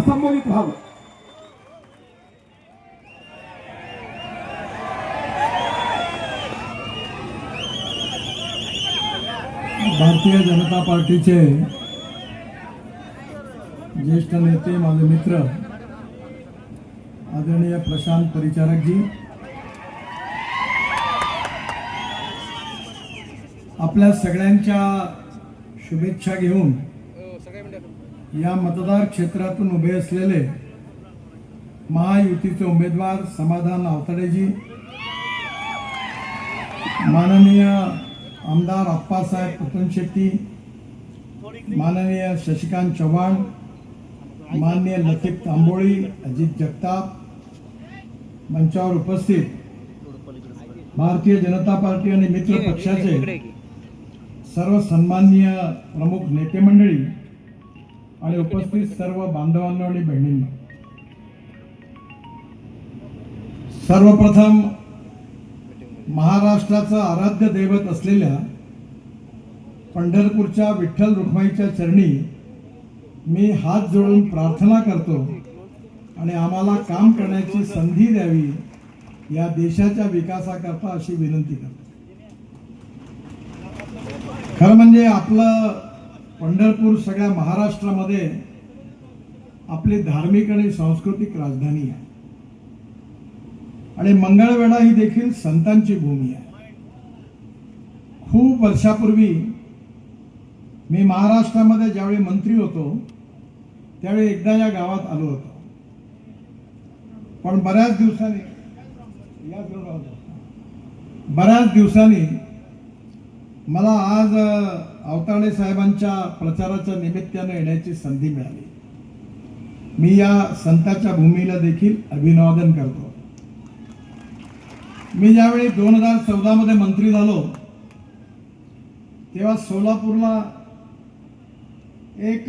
संबोधित व्हावं भारतीय जनता पार्टीचे ज्येष्ठ नेते माझे मित्र आदरणीय प्रशांत परिचारकजी आपल्या सगळ्यांच्या शुभेच्छा घेऊन या मतदार क्षेत्रातून उभे असलेले महायुतीचे उमेदवार समाधान आवताडेजी माननीय आमदार अप्पासाहेब पुतन शेट्टी माननीय शशिकांत चव्हाण माननीय लतीफ तांबोळी अजित जगताप मंचावर उपस्थित भारतीय जनता पार्टी आणि मित्र पक्षाचे सर्व सन्माननीय प्रमुख नेते मंडळी आणि उपस्थित सर्व बांधवांना आणि बहिणींना. सर्वप्रथम महाराष्ट्राचं आराध्य दैवत असलेल्या पंढरपूरच्या विठ्ठल रुक्माईच्या चरणी मी हात जोडून प्रार्थना करतो आणि आम्हाला काम करण्याची संधी द्यावी या देशाच्या विकासाकरता अशी विनंती करतो. खरं म्हणजे आपलं पंढरपूर सगळ्या महाराष्ट्रामध्ये आपली धार्मिक आणि सांस्कृतिक राजधानी आहे. आणि मंगळवेढा ही देखील संतांची भूमी आहे. खूप वर्षापूर्वी मी महाराष्ट्रामध्ये ज्यावेळी मंत्री होतो त्यावेळी एकदा या गावात आलो होतो. पण बऱ्याच दिवसांनी या बऱ्याच दिवसांनी मला आज अ, साहेबांच्या प्रचाराच्या निमित्तानं येण्याची संधी मिळाली. मी या संताच्या भूमीला देखील अभिवादन करतो. मी ज्यावेळी दोन हजार चौदा मध्ये मंत्री झालो तेव्हा सोलापूरला एक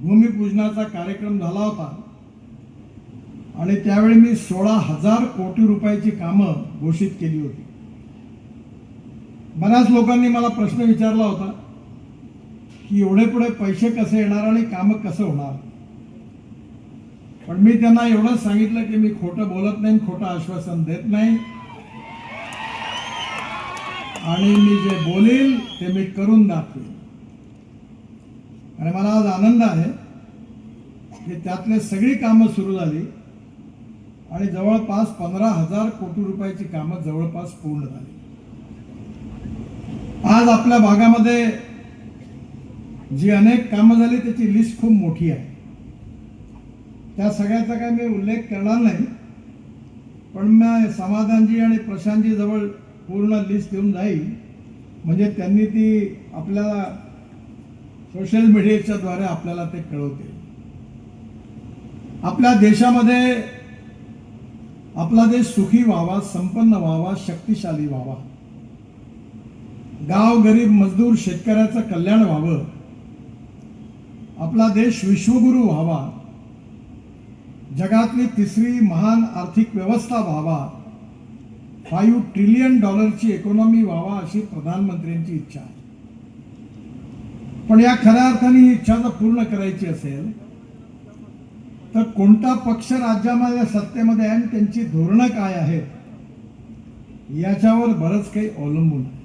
भूमिपूजनाचा कार्यक्रम झाला होता. आणि त्यावेळी मी सोळा हजार कोटी रुपयाची कामं घोषित केली होती. बऱ्याच लोकांनी मला प्रश्न विचारला होता की एवढे पुढे पैसे कसे येणार आणि कामं कसं होणार? पण मी त्यांना एवढंच सांगितलं की मी खोटं बोलत नाही खोटं आश्वासन देत नाही. आणि मी जे बोलेल ते मी करून दाखवेन. आणि मला आज आनंद आहे की त्यातले सगळी कामं सुरू झाली आणि जवळपास पंधरा हजार कोटी रुपयाची कामं जवळपास पूर्ण झाली. आज आपल्या भागामध्ये जी अनेक कामं झाली त्याची लिस्ट खूप मोठी आहे. त्या सगळ्याचा काय मी उल्लेख करणार नाही पण मी समाधानजी आणि प्रशांतजी जवळ पूर्ण लिस्ट देऊन जाईल. म्हणजे त्यांनी ती आपल्याला सोशल मीडियाच्या द्वारे आपल्याला ते कळवते आपल्या देशामध्ये आपला देश सुखी व्हावा संपन्न व्हावा शक्तिशाली व्हावा. गाव गरीब मजदूर शेतकऱ्याचं कल्याण व्हावं. आपला देश विश्वगुरू व्हावा. जगातली तिसरी महान आर्थिक व्यवस्था व्हावा. फाईव्ह ट्रिलियन डॉलरची इकॉनॉमी व्हावा अशी प्रधानमंत्र्यांची इच्छा. आहे पण या खऱ्या अर्थाने ही इच्छा जर पूर्ण करायची असेल तर कोणता पक्ष राज्यामध्ये सत्तेमध्ये आहे आणि त्यांची धोरणं काय आहेत याच्यावर बरंच काही अवलंबून आहे.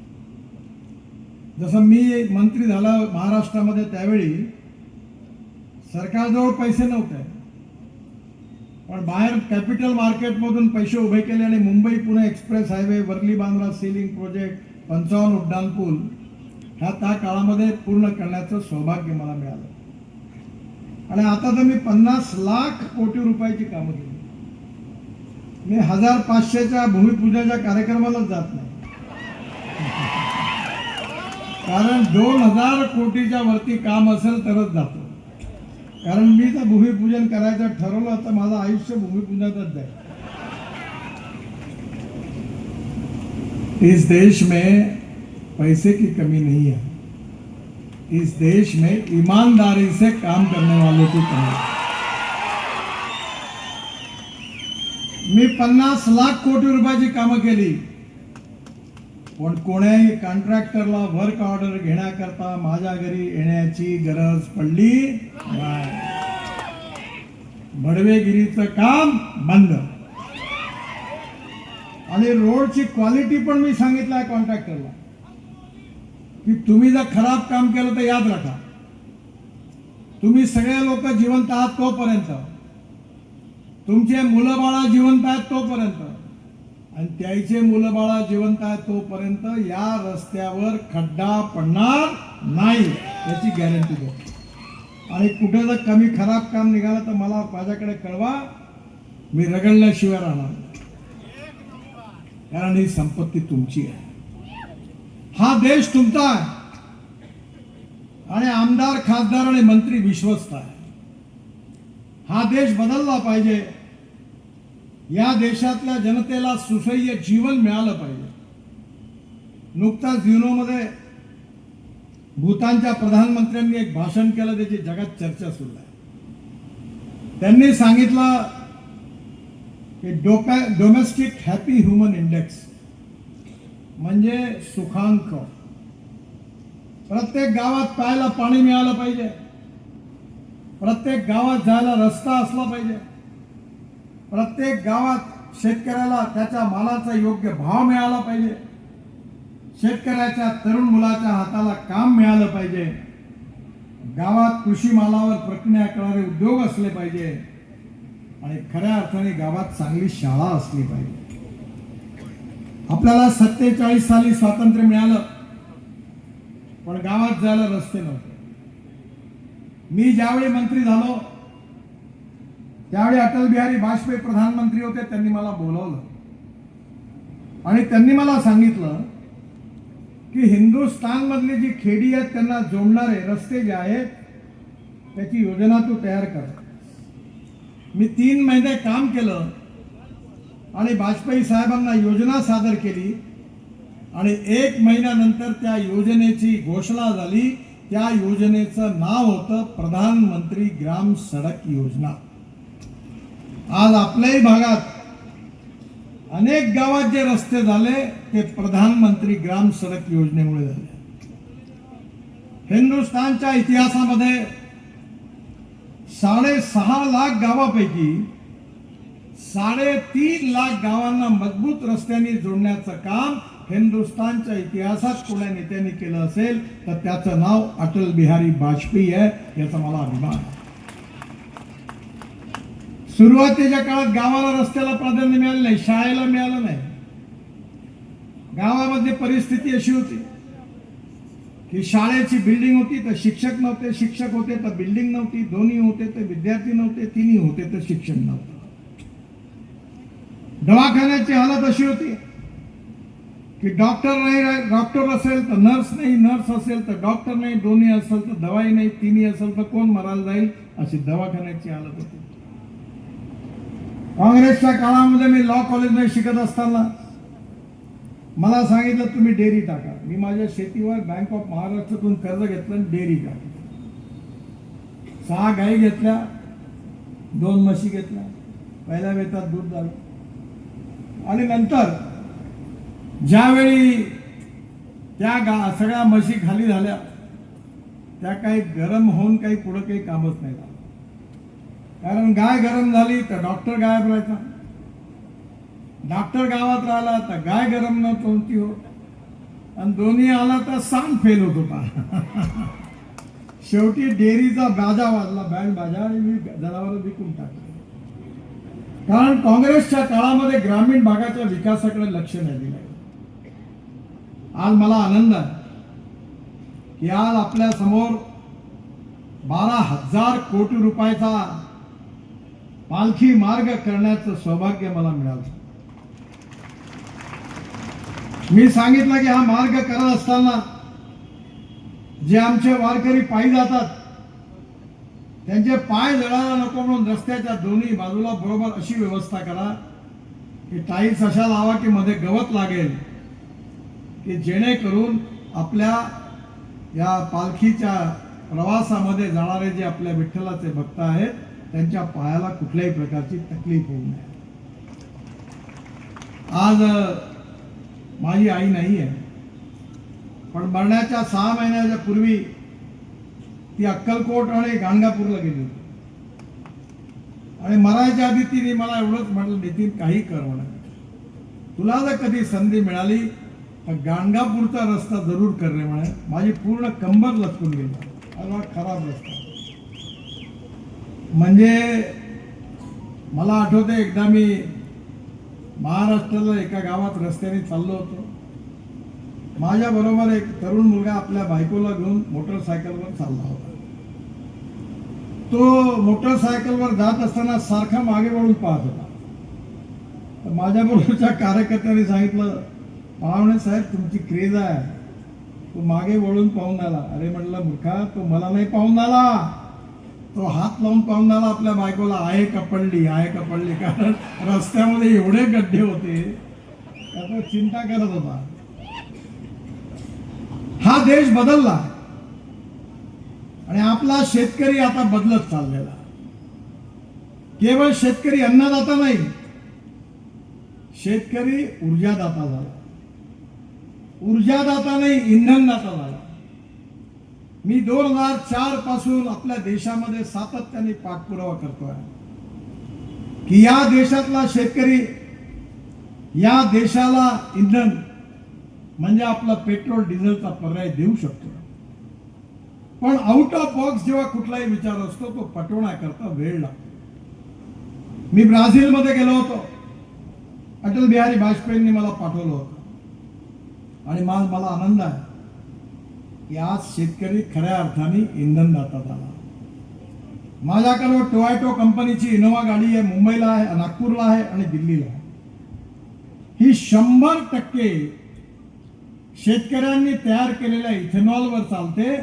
जसं मी मंत्री झाला महाराष्ट्रामध्ये त्यावेळी सरकारजवळ पैसे नव्हते. पण बाहेर कॅपिटल मार्केटमधून पैसे उभे केले आणि Mumbai Pune express highway Worli Bandra sea link project पंचावन्न उड्डाण पूल ह्या त्या काळामध्ये पूर्ण करण्याचं सौभाग्य मला मिळालं. आणि आता तर मी पन्नास लाख कोटी रुपयाची कामं केली. मी हजार पाचशेच्या भूमिपूजनाच्या कार्यक्रमालाच जात नाही. कारण दोन हजार कोटीच्या वरती काम असेल तरच जातो. कारण मी तर भूमिपूजन करायचं ठरवलं तर माझं आयुष्य भूमिपूजनातच जाईल. इस देश में पैसे की कमी नहीं है. इस देश में ईमानदारी से काम करने वालों की कमी है. मी पन्नास लाख कोटी रुपयाची कामं केली. पण कोण्याही कॉन्ट्रॅक्टरला वर्क ऑर्डर घेण्याकरता माझ्या घरी येण्याची गरज पडली नाही. भडवेगिरीचं काम बंद. आणि रोडची क्वालिटी पण मी सांगितलं आहे कॉन्ट्रॅक्टरला की तुम्ही जर खराब काम केलं तर याद राखा. तुम्ही सगळे लोक जिवंत आहात तोपर्यंत. तुमचे मुलं बाळा जिवंत आहेत तोपर्यंत. आणि त्याचे मुलं बाळा जिवंत आहे तोपर्यंत या रस्त्यावर खड्डा पडणार नाही याची गॅरंटी देतो. आणि कुठे जर कमी खराब काम निघालं तर मला माझ्याकडे कळवा मी रगडल्याशिवाय राहणार कारण ही संपत्ती तुमची आहे. हा देश तुमचा आहे. आणि आमदार खासदार आणि मंत्री विश्वस्त आहे. हा देश बदलला पाहिजे. या देशातल्या जनतेला सुसह्य जीवन मिळालं पाहिजे. नुकताच युनोमध्ये भूतानच्या प्रधानमंत्र्यांनी एक भाषण केलं त्याची जगात चर्चा सुरू आहे. त्यांनी सांगितलं की डोका डोमेस्टिक हॅपी ह्युमन इंडेक्स म्हणजे सुखांक. प्रत्येक गावात प्यायला पाणी मिळालं पाहिजे. प्रत्येक गावात जायला रस्ता असला पाहिजे. प्रत्येक गावात शेतकऱ्याला त्याच्या मालाचा योग्य भाव मिळाला पाहिजे. शेतकऱ्याच्या तरुण मुलाच्या हाताला काम मिळालं पाहिजे. गावात कृषी मालावर प्रक्रिया करणारे उद्योग असले पाहिजे. आणि खऱ्या अर्थाने गावात चांगली शाळा असली पाहिजे. आपल्याला सत्तेचाळीस साली स्वातंत्र्य मिळालं. पण गावात जायला रस्ते नव्हते. मी ज्यावेळी मंत्री झालो त्यावेळी अटल बिहारी वाजपेयी प्रधानमंत्री होते त्यांनी मला बोलवलं. आणि त्यांनी मला सांगितलं की हिंदुस्थान मधली जी खेडी आहेत त्यांना जोडणारे रस्ते जे आहेत त्याची योजना तू तयार कर. मी तीन महिने काम केलं आणि वाजपेयी साहेबांना योजना सादर केली आणि एक महिन्यानंतर त्या योजनेची घोषणा झाली. त्या योजनेचं नाव होतं प्रधानमंत्री ग्राम सडक योजना. आज आपल्याही भागात अनेक गावात जे रस्ते झाले ते प्रधानमंत्री ग्राम सडक योजनेमुळे झाले. हिंदुस्थानच्या इतिहासामध्ये साडेसहा लाख गावापैकी साडेतीन लाख गावांना मजबूत रस्त्यांनी जोडण्याचं काम हिंदुस्थानच्या इतिहासात कोण्या नेत्यांनी केलं असेल तर त्याचं नाव अटल बिहारी वाजपेयी आहे याचा मला अभिमान आहे. सुरुवातीच्या काळात गावाला रस्त्याला प्राधान्य मिळालं नाही शाळेला मिळालं नाही. गावामध्ये परिस्थिती अशी होती की शाळेची बिल्डिंग होती तर शिक्षक नव्हते शिक्षक होते तर बिल्डिंग नव्हती दोन्ही होते तर विद्यार्थी नव्हते तिन्ही होते तर शिक्षण नव्हतं. दवाखान्याची हालत अशी होती की डॉक्टर नाही डॉक्टर असेल तर नर्स नाही नर्स असेल तर डॉक्टर नाही दोन्ही असेल तर दवाई नाही तिन्ही असेल तर कोण मरायला जाईल अशी दवाखान्याची हालत होती. काँग्रेसच्या काळामध्ये मी लॉ कॉलेजमध्ये शिकत असताना मला सांगितलं तुम्ही डेअरी टाका. मी माझ्या शेतीवर बँक ऑफ महाराष्ट्रातून कर्ज घेतलं आणि डेअरी टाकली. सहा गाई घेतल्या दोन म्हशी घेतल्या. पहिल्या वेतात दूध झालं. आणि नंतर ज्यावेळी त्या गा सगळ्या म्हशी खाली झाल्या त्या काही गरम होऊन काही पुढं काही कामच नाही झालं. कारण गाय गरम झाली तर डॉक्टर गायब राहायचा. डॉक्टर गावात राहिला तर गाय गरम न तोंडती होत. आणि दोन्ही आला तर सांग फेल होत होता शेवटी डेअरीचा बाजा वाजला. बँड बाजा आणि मी जनावर विकून टाकले. कारण काँग्रेसच्या काळामध्ये ग्रामीण भागाच्या विकासाकडे लक्ष नाही दिलं. आज मला आनंद आहे की आज आपल्यासमोर बारा हजार कोटी रुपयाचा पालखी मार्ग करण्याचं सौभाग्य मला मिळालं. मी सांगितलं की हा मार्ग करत असताना जे आमचे वारकरी पायी जातात त्यांचे पाय जळायला नको म्हणून रस्त्याच्या दोन्ही बाजूला बरोबर अशी व्यवस्था करा की टाईल्स अशा लावा की मध्ये गवत लागेल की जेणेकरून आपल्या या पालखीच्या प्रवासामध्ये जाणारे जे आपल्या विठ्ठलाचे भक्त आहेत त्यांच्या पायाला कुठल्याही प्रकारची तकलीफ होऊ नये. आज माझी आई नाही आहे पण मरण्याच्या सहा महिन्याच्या पूर्वी ती अक्कलकोट आणि गाणगापूरला गेली होती. आणि मरायच्या आधी तिने मला एवढंच म्हटलं नितीन काही कर म्हणा तुला जर कधी संधी मिळाली तर गाणगापूरचा रस्ता जरूर कर रे म्हणे. माझी पूर्ण कंबर लचकून गेली. अरे खराब रस्ता. म्हणजे मला आठवते एकदा मी महाराष्ट्राला एका गावात रस्त्याने चाललो होतो. माझ्या बरोबर एक तरुण मुलगा आपल्या बायकोला घेऊन मोटरसायकलवर चालला होता. तो मोटरसायकलवर जात असताना सारखा मागे वळून पाहत होता. तर माझ्या बरोबरच्या कार्यकर्त्यांनी सांगितलं पाहुणे साहेब तुमची क्रेज आहे. तो मागे वळून पाहून आला. अरे म्हटलं मूर्खा तो मला नाही पाहून आला. तो हात लावून पाहून आपल्या बायकोला आहे कपडली आहे कपडली कारण रस्त्यामध्ये एवढे गड्डे होते त्याचा चिंता करत होता. हा देश बदलला. आणि आपला शेतकरी आता बदलत चाललेला. केवळ शेतकरी अन्नदाता नाही शेतकरी ऊर्जादाता झाला. ऊर्जादाता नाही इंधनदाता झाला. मी दोन हजार चारपासून आपल्या देशामध्ये सातत्याने पाठपुरावा करतोय. की या देशातला शेतकरी या देशाला इंधन म्हणजे आपला पेट्रोल डिझेलचा पर्याय देऊ शकतो. पण आउट ऑफ बॉक्स जेव्हा कुठलाही विचार असतो तो पटवण्याकरता वेळ लागतो. मी ब्राझीलमध्ये गेलो होतो. अटल बिहारी वाजपेयींनी मला पाठवलं होतं. आणि मला आनंद आहे. की आज शेतकरी खऱ्या अर्थाने इंधनदाता झाला माझ्याकडं टोयॅटो कंपनीची इनोवा गाडी आहे मुंबईला आहे नागपूरला आहे आणि दिल्लीला आहे. ही शंभर टक्के शेतकऱ्यांनी तयार केलेल्या इथेनॉलवर चालते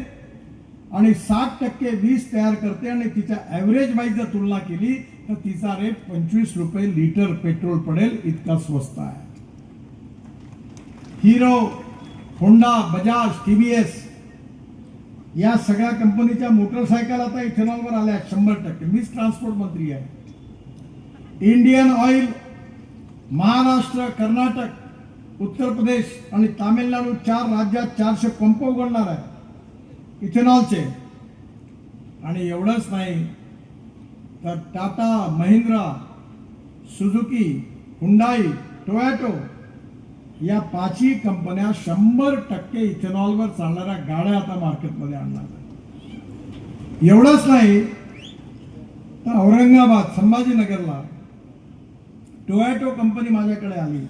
आणि साठ टक्के वीज तयार करते आणि तिच्या ॲव्हरेज वाईज जर तुलना केली तर तिचा रेट पंचवीस रुपये लिटर पेट्रोल पडेल इतका स्वस्त आहे. Hero Honda Bajaj T V S या सगळ्या कंपनीच्या मोटरसायकल आता इथेनॉलवर आल्या आहेत शंभर टक्के. मीच ट्रान्सपोर्ट मंत्री आहे. इंडियन ऑइल महाराष्ट्र कर्नाटक उत्तर प्रदेश आणि तामिळनाडू चार राज्यात चारशे पंप उघडणार आहे इथेनॉलचे. आणि एवढंच नाही तर Tata Mahindra Suzuki Hyundai Toyota या पाचही कंपन्या शंभर टक्के इथेनॉलवर चालणाऱ्या गाड्या आता मार्केटमध्ये आणणार आहेत. एवढंच नाही तर औरंगाबाद संभाजीनगरला टोयॅटो कंपनी माझ्याकडे आली.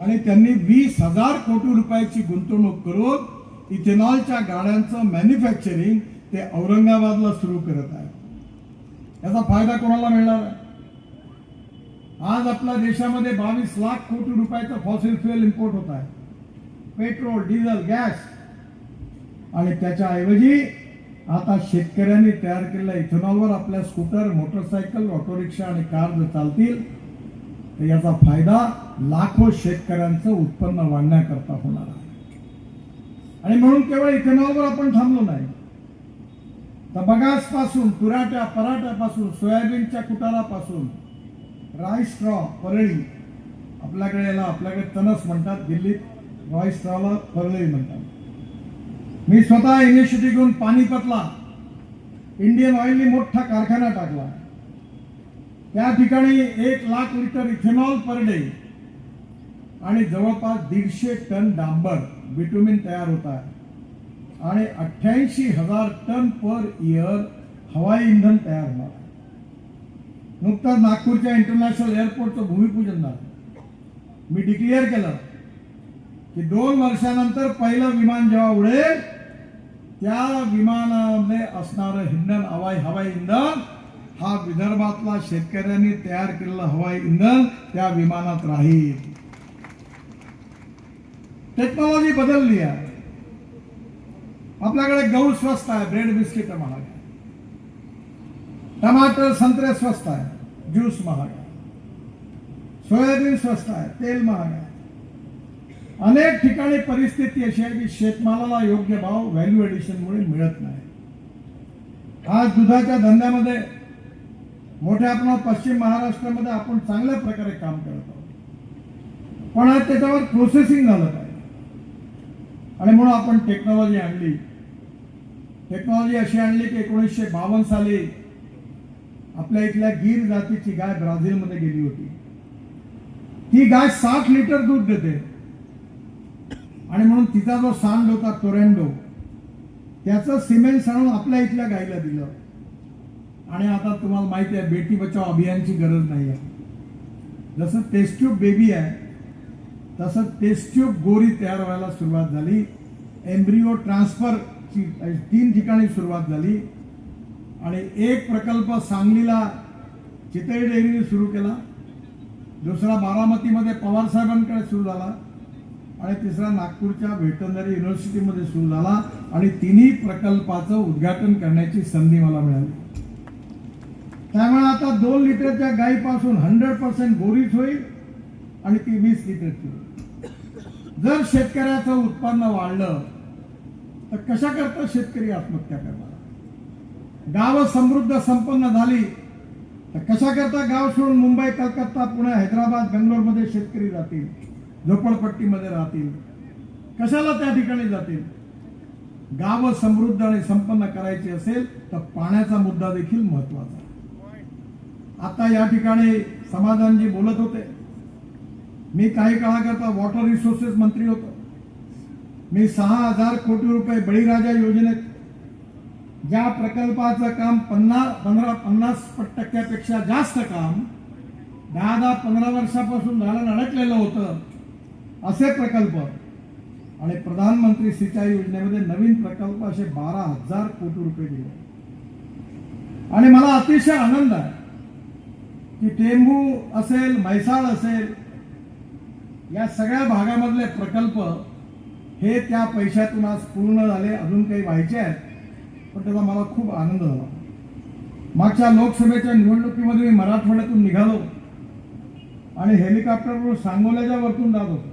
आणि त्यांनी वीस हजार कोटी रुपयाची गुंतवणूक करून इथेनॉलच्या गाड्यांचं मॅन्युफॅक्चरिंग ते औरंगाबादला सुरू करत आहे. याचा फायदा कोणाला मिळणार आहे? आज आपल्या देशामध्ये बावीस लाख कोटी रुपयाचं फॉसिल फ्युएल इम्पोर्ट होत आहे. पेट्रोल डिझेल गॅस आणि त्याच्याऐवजी आता शेतकऱ्यांनी तयार केलेल्या इथेनॉलवर आपल्या स्कूटर मोटरसायकल ऑटो रिक्षा आणि कार जर चालतील तर याचा फायदा लाखो शेतकऱ्यांचं उत्पन्न वाढण्याकरता होणार आहे. आणि म्हणून केवळ इथेनॉलवर आपण थांबलो नाही. तर बगासपासून तुराट्या पराठ्यापासून सोयाबीनच्या कुटारापासून राईस स्ट्रॉ परळी. आपल्याकडे याला आपल्याकडे तनस म्हणतात दिल्लीत. रॉय स्ट्रॉला परळी म्हणतात. मी स्वतः इनिशिएटिव्ह घेऊन पानिपतला इंडियन ऑइलने मोठा कारखाना टाकला. त्या ठिकाणी एक lakh litre ethanol per day आणि जवळपास दीडशे टन डांबर बिटुमिन तयार होत आहे. आणि अठ्ठ्याऐंशी हजार टन पर इयर हवाई इंधन तयार होणार आहे. नुकताच नागपूरच्या इंटरनॅशनल एअरपोर्टचं भूमिपूजन झालं. मी डिक्लेअर केलं की दोन वर्षानंतर पहिलं विमान जेव्हा उडेल त्या विमानामध्ये असणारं इंधन हवाई हवाई इंधन हा विदर्भातला शेतकऱ्यांनी तयार केलेलं हवाई इंधन त्या विमानात राहील. टेक्नॉलॉजी बदलली आहे. आपल्याकडे गहू स्वस्त आहे ब्रेड बिस्किट महाग आहे टमाटर संत्रे स्वस्त आहे. ज्यूस महाग आहे. सोयाबीन स्वस्त आहे. तेल महाग आहे. अनेक ठिकाणी परिस्थिती अशी आहे की शेतमालाला योग्य भाव व्हॅल्यू एडिशनमुळे मिळत नाही. आज दुधाच्या धंद्यामध्ये मोठ्या आपण पश्चिम महाराष्ट्रामध्ये आपण चांगल्या प्रकारे काम करत आहोत. पण आज त्याच्यावर प्रोसेसिंग झालं पाहिजे. आणि म्हणून आपण टेक्नॉलॉजी आणली. टेक्नॉलॉजी अशी आणली की एकोणीसशे बावन्न साली आपल्या इथल्या गीर जातीची गाय ब्राझीलमध्ये गेली होती. ती गाय साठ लिटर दूध देते. आणि म्हणून तिचा जो सांड होता टोरेंडो त्याचं सिमेंट सांडून आपल्या इथल्या गायीला दिलं. आणि आता तुम्हाला माहिती आहे बेटी बचाव अभियानची गरज नाही आहे. जसं टेस्ट्यूब बेबी आहे तसं टेस्ट्यूब गोरी तयार व्हायला सुरुवात झाली. एम्ब्रिओ ट्रान्सफरची तीन ठिकाणी सुरुवात झाली. आणि एक प्रकल्प सांगलीला चितळी डेअरीने सुरू केला. दुसरा बारामतीमध्ये पवारसाहेबांकडे सुरू झाला. आणि तिसरा नागपूरच्या व्हेटनरी युनिव्हर्सिटीमध्ये सुरू झाला. आणि तिन्ही प्रकल्पाचं उद्घाटन करण्याची संधी मला मिळाली. त्यामुळे आता दोन लिटरच्या गायीपासून हंड्रेड पर्सेंट गोरीच होईल आणि ती वीस लिटरची होईल. जर शेतकऱ्याचं उत्पन्न वाढलं तर कशा करता शेतकरी आत्महत्या करणार? गाव समृद्ध संपन्न झाली तर कशाकरता गाव सोडून मुंबई कलकत्ता पुणे हैदराबाद बेंगलोरमध्ये शेतकरी राहतील झोपडपट्टीमध्ये राहतील? कशाला त्या ठिकाणी जातील? गाव समृद्ध आणि संपन्न करायची असेल तर पाण्याचा मुद्दा देखील महत्त्वाचा आता या ठिकाणी समाधानजी बोलत होते. मी काही काळाकरता वॉटर रिसोर्सेस मंत्री होतो. मी सहा हजार कोटी रुपये बळीराजा योजनेत ज्या प्रकल्पाचं काम पन्नास पंधरा पन्नास टक्क्यापेक्षा जास्त काम दहा दहा पंधरा वर्षापासून झालं अडकलेलं होतं असे प्रकल्प. आणि प्रधानमंत्री सिंचाई योजनेमध्ये नवीन प्रकल्प असे बारा हजार कोटी रुपये दिले. आणि मला अतिशय आनंद आहे की टेंबू असेल म्हैसाळ असेल या सगळ्या भागामधले प्रकल्प हे त्या पैशातून आज पूर्ण झाले अजून काही व्हायचे आहेत. पण त्याचा मला खूप आनंद झाला. मागच्या लोकसभेच्या निवडणुकीमध्ये मी मराठवाड्यातून निघालो आणि हेलिकॉप्टरवर सांगोल्याच्या वरतून जात होतो.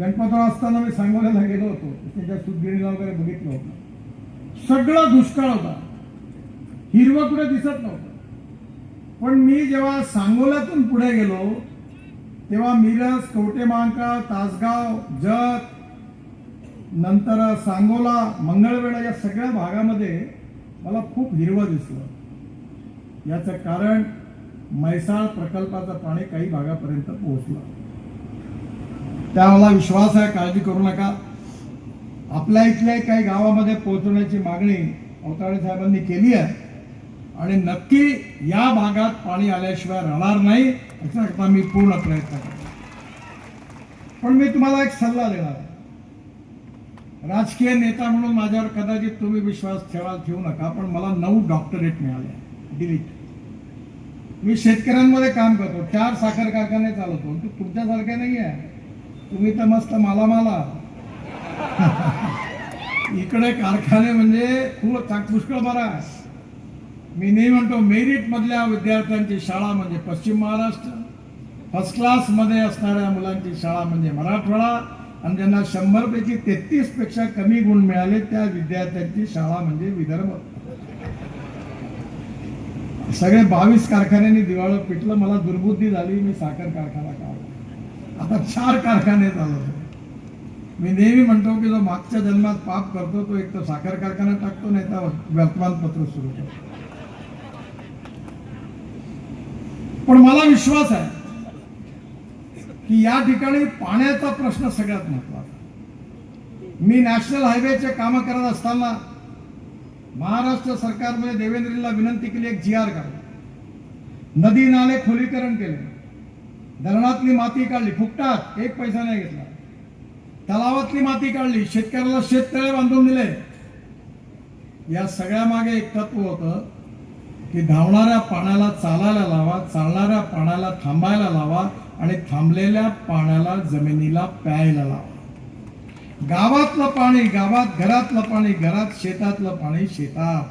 गणपतराव असताना मी सांगोल्याला गेलो होतो. त्याच्या सुदगिरीला वगैरे बघितलं होतं. सगळं दुष्काळ होता. हिरवं कुठे दिसत नव्हतं. पण मी जेव्हा सांगोल्यातून पुढे गेलो तेव्हा मिरज कवटेमांका तासगाव जत नंतर सांगोला मंगळवेढा या सगळ्या भागामध्ये मला खूप हिरवं दिसलं. याचं कारण म्हैसाळ प्रकल्पाचं पाणी काही भागापर्यंत पोहोचलं. त्या मला विश्वास आहे काळजी करू नका. आपल्या इथल्या काही गावामध्ये पोहोचवण्याची मागणी अवताळे साहेबांनी केली आहे. आणि नक्की या भागात पाणी आल्याशिवाय राहणार नाही याच्याकरता मी पूर्ण प्रयत्न करतो. पण मी तुम्हाला एक सल्ला देणार आहे. राजकीय नेता म्हणून माझ्यावर कदाचित तुम्ही विश्वास ठेवाल ठेवू नका पण मला नऊ डॉक्टरेट मिळाले. डिलीट मी शेतकऱ्यांमध्ये काम करतो चार साखर कारखाने चालवतो तू तुमच्यासारखे नाही आहे. तुम्ही तर मस्त माला माला इकडे कारखाने म्हणजे खूप पुष्कळ बरा आहे. मी नेहमी म्हणतो मेरिट मधल्या विद्यार्थ्यांची शाळा म्हणजे पश्चिम महाराष्ट्र. फर्स्ट क्लासमध्ये असणाऱ्या मुलांची शाळा म्हणजे मराठवाडा. आणि ज्यांना शंभरपैकी तेहतीसपेक्षा कमी गुण मिळाले त्या विद्यार्थ्यांची शाळा म्हणजे विदर्भ. सगळे बावीस कारखान्यांनी दिवाळं पिटलं मला दुर्बुद्धी झाली मी साखर कारखाना काढला. आता चार कारखाने चालवतो मी नेहमी म्हणतो की जो मागच्या जन्मात पाप करतो तो एक तर साखर कारखाना टाकतो नाही तर वर्तमानपत्र सुरू करतो. पण मला विश्वास आहे की या ठिकाणी पाण्याचा प्रश्न सगळ्यात महत्त्वाचा मी नॅशनल हायवेचे कामं करत असताना महाराष्ट्र सरकारमध्ये देवेंद्रीला विनंती केली एक जी आर करा नदी नाले खोलीकरण केले. धरणातली माती काढली. फुकटात एक पैसा नाही घेतला. तलावातली माती काढली. शेतकऱ्याला शेततळे बांधून दिले. या सगळ्या मागे एक तत्व होतं की धावणाऱ्या पाण्याला चालायला लावा चालणाऱ्या पाण्याला थांबायला लावा आणि थांबलेल्या पाण्याला जमिनीला प्यायला लावा. गावातलं पाणी गावात घरातलं पाणी घरात शेतातलं पाणी शेतात.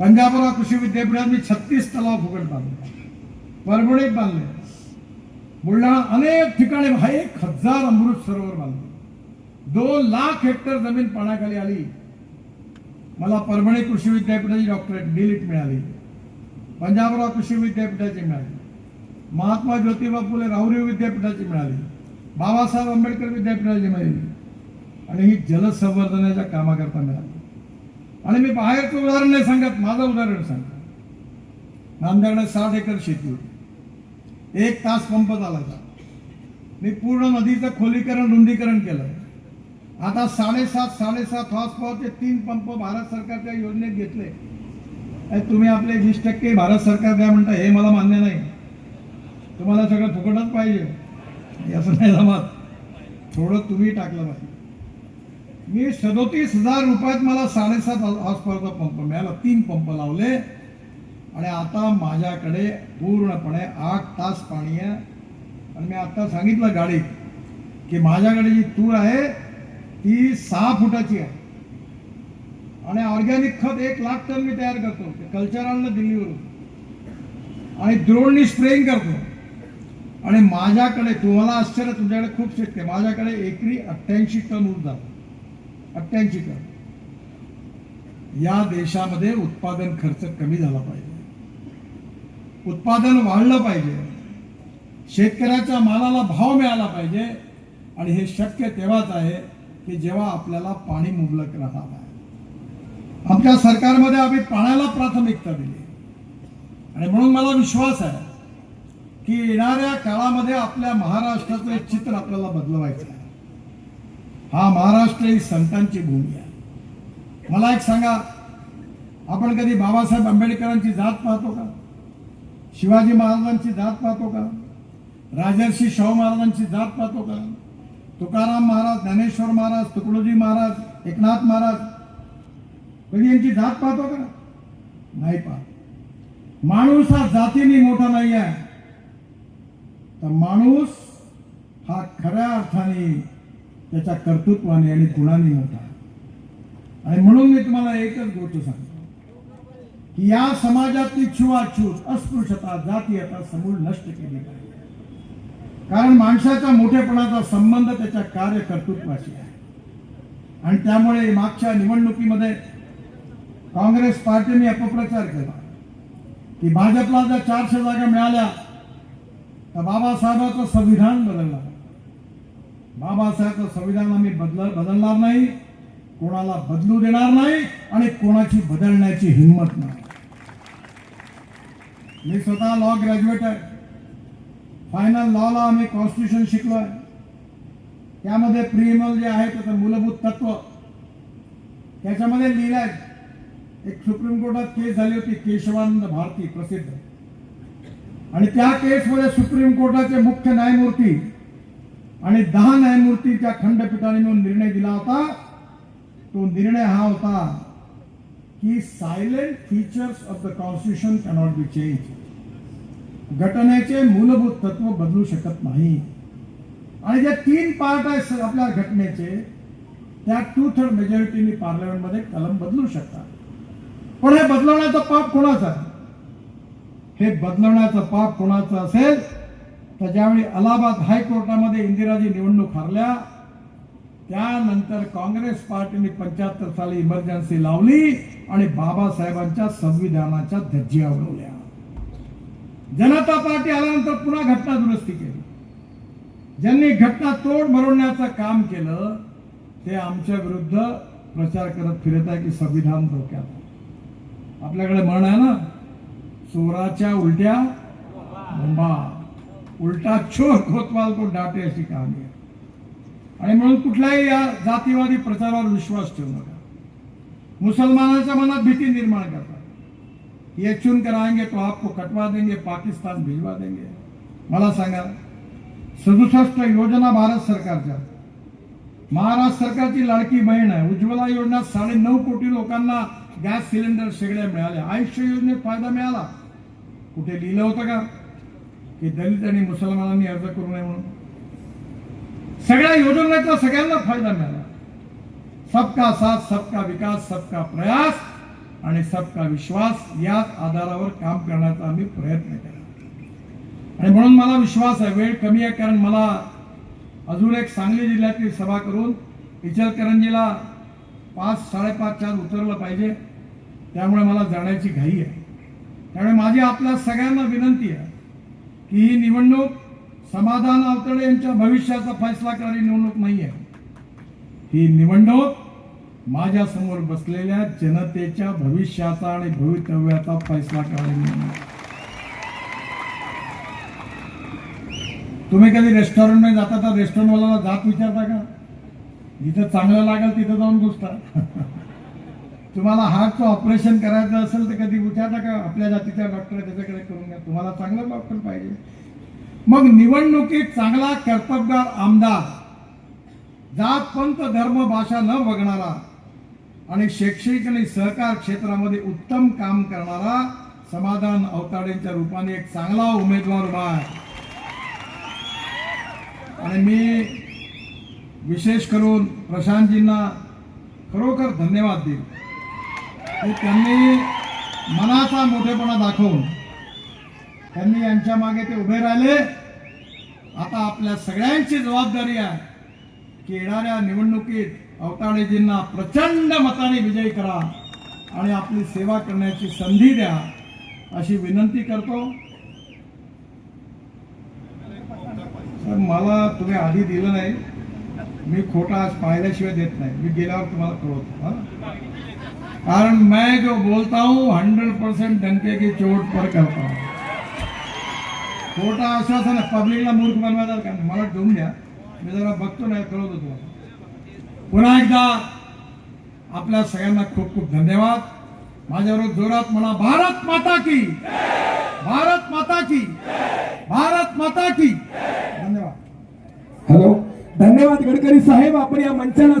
पंजाबराव कृषी विद्यापीठात मी छत्तीस तलाव फुकट बांधले. परभणीत बांधले. बुलढाणा अनेक ठिकाणी एक हजार अमृत सरोवर बांधले. दोन लाख हेक्टर जमीन पाण्याखाली आली. मला परभणी कृषी विद्यापीठाची डॉक्टरेट डिलीट मिळाली. पंजाबराव कृषी विद्यापीठाची मिळाली. महात्मा ज्योतिबा फुले राहुरी विद्यापीठाची मिळाली. बाबासाहेब आंबेडकर विद्यापीठाची मिळाली. आणि ही जलसंवर्धनाच्या कामाकरता मिळाली. आणि मी बाहेरचं उदाहरण नाही सांगत माझं उदाहरण सांगतो. नांदेडला साठ एकर शेती होती. एक तास पंप चालायचा. मी पूर्ण नदीचं खोलीकरण रुंदीकरण केलं. आता साडेसात साडेसात हॉर्स पॉवरचे तीन पंप भारत सरकारच्या योजनेत घेतले. तुम्ही आपले वीस टक्के भारत सरकार द्या म्हणता हे मला मान्य नाही. तुम्हाला सगळं फुकटच पाहिजे. असं नाही जमत. थोडं तुम्ही टाकलं पाहिजे. मी सदोतीस हजार रुपयात मला साडेसात हॉर्स पंप मिळाला. तीन पंप लावले. आणि आता माझ्याकडे पूर्णपणे आठ तास पाणी आहे. आणि मी आत्ता सांगितलं गाडीत की माझ्याकडे जी तूर आहे ती सहा फुटाची आहे. आणि ऑर्गॅनिक खत एक लाख टन मी तयार करतो. ते कल्चर आणलं दिल्लीवरून. आणि द्रोणनी स्प्रेइंग करतो. आणि माझ्याकडे तुम्हाला आश्चर्य तुमच्याकडे खूप शेतकरी माझ्याकडे एकरी अठ्ठ्याऐंशी टन ऊस जातो अठ्ठ्याऐंशी टन. या देशामध्ये उत्पादन खर्च कमी झाला पाहिजे. उत्पादन वाढलं पाहिजे. शेतकऱ्याच्या मालाला भाव मिळाला पाहिजे. आणि हे शक्य तेव्हाच आहे की जेव्हा आपल्याला पाणी मुबलक राहणार आहे. आमच्या सरकारमध्ये आम्ही पाण्याला प्राथमिकता दिली. आणि म्हणून मला विश्वास आहे की येणाऱ्या काळामध्ये आपल्या महाराष्ट्राचं एक चित्र आपल्याला बदलवायचं आहे. हा महाराष्ट्र ही संतांची भूमी आहे. मला एक सांगा आपण कधी बाबासाहेब आंबेडकरांची जात पाहतो का? शिवाजी महाराजांची जात पाहतो का? राजर्षी शाहू महाराजांची जात पाहतो का? तुकाराम महाराज ज्ञानेश्वर महाराज तुकडोजी महाराज एकनाथ महाराज कधी यांची जात पाहतो का? नाही पाहतो. माणूस हा जातीने मोठा नाही आहे. तर माणूस हा खऱ्या अर्थाने त्याच्या कर्तृत्वाने आणि गुणाने मोठा आणि म्हणून मी तुम्हाला एकच गोष्ट सांगतो की या समाजातली छुवाछूत अस्पृश्यता जातीयता समूळ नष्ट केली पाहिजे. कारण माणसाच्या मोठेपणाचा संबंध त्याच्या कार्य कर्तृत्वाशी आहे. आणि त्यामुळे मागच्या निवडणुकीमध्ये काँग्रेस पार्टीने अपप्रचार केला की भाजपला जर चारशे जागा मिळाल्या तर बाबासाहेबांचं संविधान बदलणार. बाबासाहेबचं संविधान आम्ही बदल बदलणार नाही कोणाला बदलू देणार नाही आणि कोणाची बदलण्याची हिंमत नाही. मी स्वतः लॉ ग्रॅज्युएट आहे. फायनल लॉला आम्ही कॉन्स्टिट्यूशन आहे त्यामध्ये प्रिमल जे आहे त्याचं मूलभूत तत्व त्याच्यामध्ये लिहिलंय. एक सुप्रीम कोर्टात केस झाली होती केशवानंद भारती प्रसिद्ध. आणि त्या केसमध्ये सुप्रीम कोर्टाचे मुख्य न्यायमूर्ती आणि दहा न्यायमूर्तीच्या खंडपीठाने मिळून निर्णय दिला होता तो निर्णय हा होता की salient features of the constitution cannot be change घटनेचे मूलभूत तत्व बदलू शकत नाही. आणि जे तीन पार्ट आहेत आपल्या घटनेचे त्या टू थर्ड मेजॉरिटीने पार्लमेंटमध्ये कलम बदलू शकतात. पण हे बदलवण्याचा पाप कोणाचा? आहे हे बदलवण्याचं पाप कोणाचं असेल तर ज्यावेळी अलाहाबाद हायकोर्टामध्ये इंदिराजी निवडणूक हरल्या त्यानंतर काँग्रेस पार्टीने पंच्याहत्तर साली इमर्जन्सी लावली आणि बाबासाहेबांच्या संविधानाच्या धज्जी उडवल्या. जनता पार्टी आल्यानंतर पुन्हा घटना दुरुस्ती केली. ज्यांनी घटना तोड भरवण्याचं काम केलं ते आमच्या विरुद्ध प्रचार करत फिरत आहे की संविधान धोक्यात आपल्याकडे म्हण आहे ना चोराच्या उलट्या बोंबा उलटा चोर कोतवाल को डाटे अशी कहाणी आहे. आणि म्हणून कुठल्याही या जातीवादी प्रचारावर विश्वास ठेवू नका. मुसलमानाच्या मनात भीती निर्माण करतात ये चुन कर तो आपको कटवा देंगे पाकिस्तान भिजवा देंगे. मला सांगा सदुसष्ट योजना भारत सरकारच्या. महाराष्ट्र सरकारची लाडकी बहीण आहे. उज्ज्वला योजना साडे नऊ कोटी लोकांना गॅस सिलेंडर शेगड्या मिळाल्या. आयुष्य योजनेत फायदा मिळाला. कुठे लिहिलं होतं का? की दलित आणि मुसलमानांनी अर्ज करू नये म्हणून. सगळ्या योजनेचा सगळ्यांना फायदा मिळाला. सबका साथ सबका विकास सबका प्रयास आणि सबका विश्वास याच आधारावर काम करण्याचा आम्ही प्रयत्न केला. आणि म्हणून मला विश्वास आहे वेळ कमी आहे कारण मला अजून एक सांगली जिल्ह्यातली सभा करून इचलकरंजीला पाच साडेपाच चार उतरलं पाहिजे. त्यामुळे मला जाण्याची घाई आहे. त्यामुळे माझी आपल्या सगळ्यांना विनंती आहे की ही निवडणूक समाधान आवतडे यांच्या भविष्याचा फैसला करणारी निवडणूक नाही आहे ही निवडणूक माझ्यासमोर बसलेल्या जनतेच्या भविष्याचा आणि भवितव्याचा फैसला करणारी निवडणूक. तुम्ही कधी रेस्टॉरंटमध्ये जाता तर रेस्टॉरंटवाला जात विचारता का? जिथं चांगलं लागेल तिथं जाऊन घुसता. तुम्हाला हार्टचं ऑपरेशन करायचं असेल तर कधी विचारता का आपल्या जातीचा डॉक्टर त्याच्याकडे करून घ्या. तुम्हाला चांगला डॉक्टर पाहिजे. मग निवडणुकीत चांगला कर्तबगार आमदार जात पंत धर्म भाषा न बघणारा आणि शैक्षणिक आणि सहकार क्षेत्रामध्ये उत्तम काम करणारा समाधान अवताडेंच्या रूपाने एक चांगला उमेदवार उभा आहे. आणि मी विशेष करून प्रशांतजींना खरोखर धन्यवाद देईल की त्यांनी मनाचा मोठेपणा दाखवून त्यांनी यांच्या मागे ते उभे राहिले. आता आपल्या सगळ्यांची जबाबदारी आहे की येणाऱ्या निवडणुकीत अवताडेजींना प्रचंड मताने विजयी करा आणि आपली सेवा करण्याची संधी द्या अशी विनंती करतो. सर मला तुम्ही आधी दिलं नाही. मी खोटा आज पाहिल्याशिवाय देत नाही. मी गेल्यावर तुम्हाला कळवतो हा? कारण मैं जो बोलता हूँ हंड्रेड परसेंट डंके की चोट पर करता हूँ। खोटा आश्वासन पब्लिकला मूर्ख बनवायचा का मला ठेवून द्या मी जरा बघतो नाही कळवतो तुम्हाला पुन्हा एकदा आपल्या सगळ्यांना खूप खूप धन्यवाद। माझ्यावर जोरात म्हणा भारत माता की! भारत माता की! भारत माता की! धन्यवाद। हॅलो धन्यवाद गडकरी साहेब आपण या मंचाला